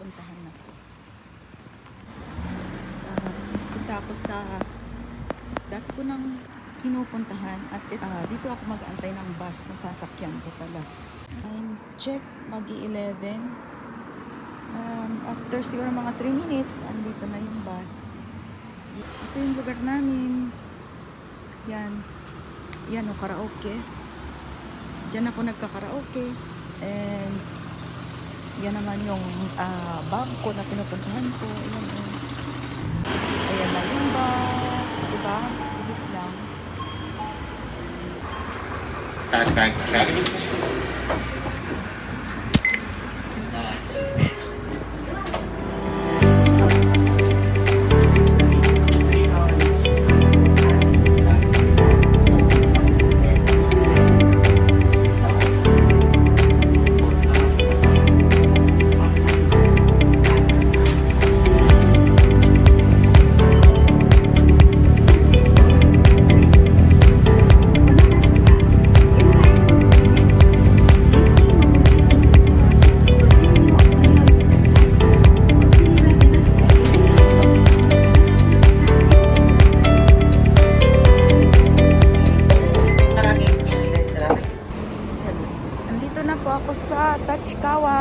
pupuntahan na ko. Ah, punta ako sa dati ko nang pinupuntahan at ah, dito ako mag-antay ng bus na sasakyan ko pala. Time check, mag-11. Um, after siguro mga 3 minutes, andito na yung bus. Ito yung lugar namin. Yan. Yan o, karaoke. Diyan ako nagka-karaoke. And yan naman yung ah, bangko na pinupuntahan ko. Ayan o. Ayan na yung bus. Diba? Bilis lang. Ka, kaya Andito na po ako sa Tachikawa.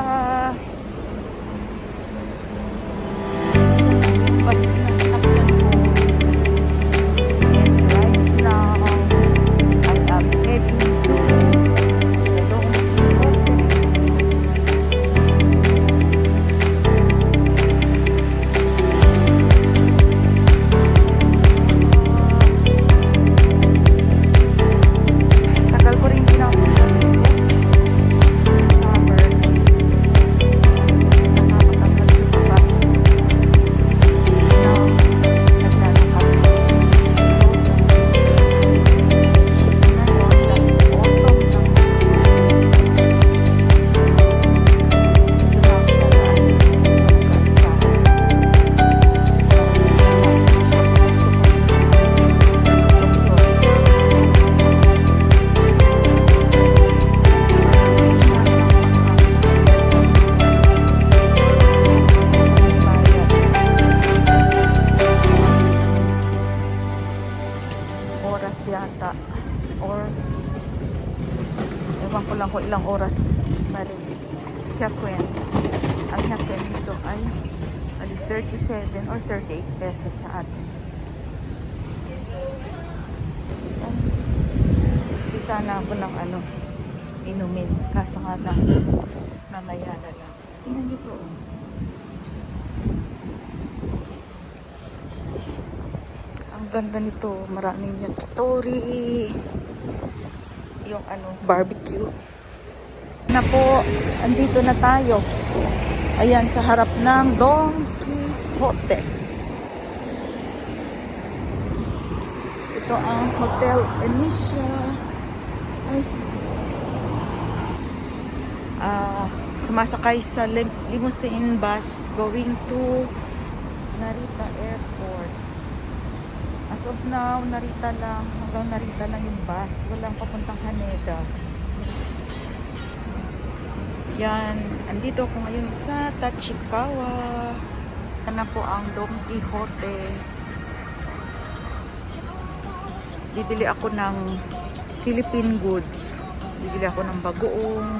Bus ewan ko lang kung ilang oras mali Hyakuen ang Hyakuen dito ay ali 37 or 38 pesos sa atin. Di sana ako ng ano inumin kaso nga lang mamaya na lang tingnan nyo to oh. Ang ganda nito, maraming yakitori. Yung ano, barbecue. Na po, andito na tayo. Ayan, sa harap ng Don Quixote. Ito ang Hotel Enicia. Ay. Ah, sumasakay sa lim- limousine bus going to Narita Airport. As of now, Narita lang. Hanggang Narita lang yung bus. Walang papuntang Haneda. Yan. Andito ako ngayon sa Tachikawa. Yan po ang Don Quixote. Bibili ako ng Philippine goods. Bibili ako ng bagoong,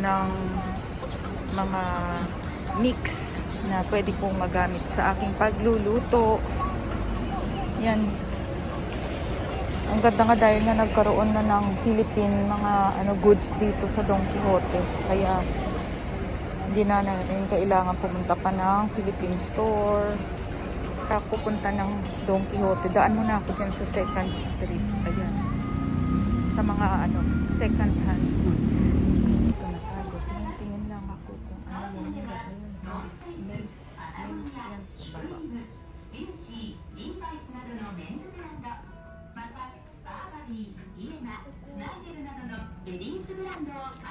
ng mga mix na pwede kong magamit sa aking pagluluto. Yan. Ang ganda nga dahil na nagkaroon na ng Philippine mga ano goods dito sa Don Quixote. Kaya hindi na natin kailangan pumunta pa ng Philippine store. Kaya pupunta ng Don Quixote. Daan muna ako dyan sa second street. Ayan. Sa mga ano, second hand goods. Ito na tayo. Tingin-tingin lang ako kung ano yung ngayon sa men's, men's yan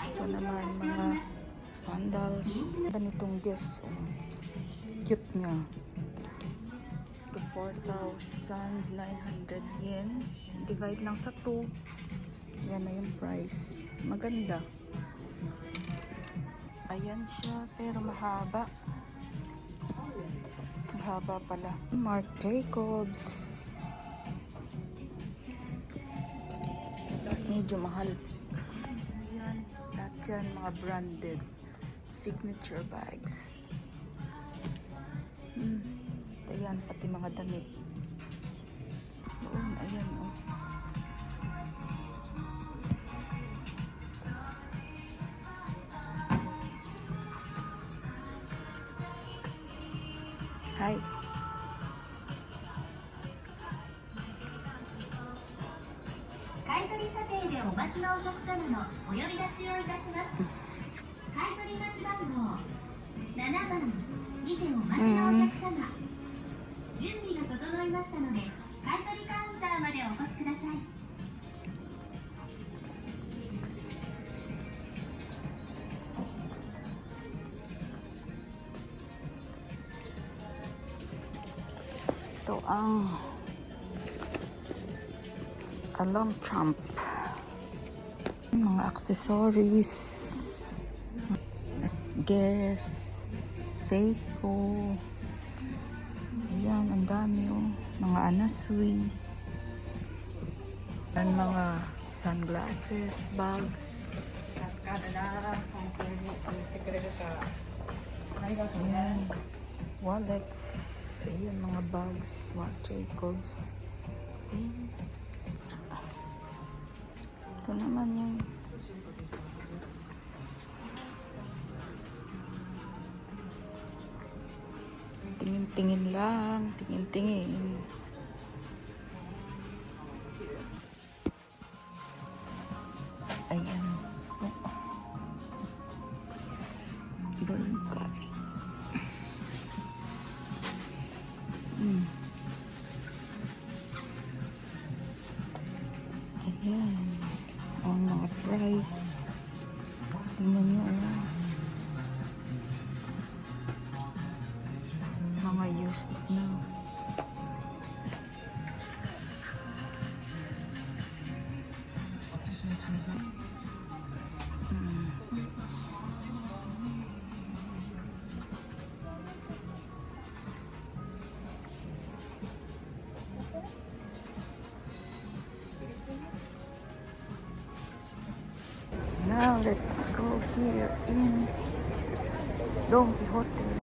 Ito naman mga sandals. Ganitong dress. Oh. Cute niya. Ito 4,900 yen. Divide lang sa 2. Yan na yung price. Maganda. Ayan siya pero mahaba. Mahaba pala. Marc Jacobs. Medyo mahal. Lahat yan mga branded signature bags. Hmm. Ayan, pati mga damit. Doon, ayan, oh. Hi. お待ちのお客様のお呼び出しをいたします。買取待ち番号7番にてお待ちのお客様。準備が整いましたので買取カウンターまでお越しください。Ito ang alarm trump. Mga accessories. Guess. Seiko. Ayan, ang dami oh. Mga anasui. Yan mga sunglasses, bags. Ayan. Wallets. Ayan, mga bags. Marc Jacobs. Ayan. Ito naman yung tingin-tingin lang. Tingin-tingin. Ayan. Oh. Balungkay. Mm. Ayan. Mga let's go here in Don Quixote.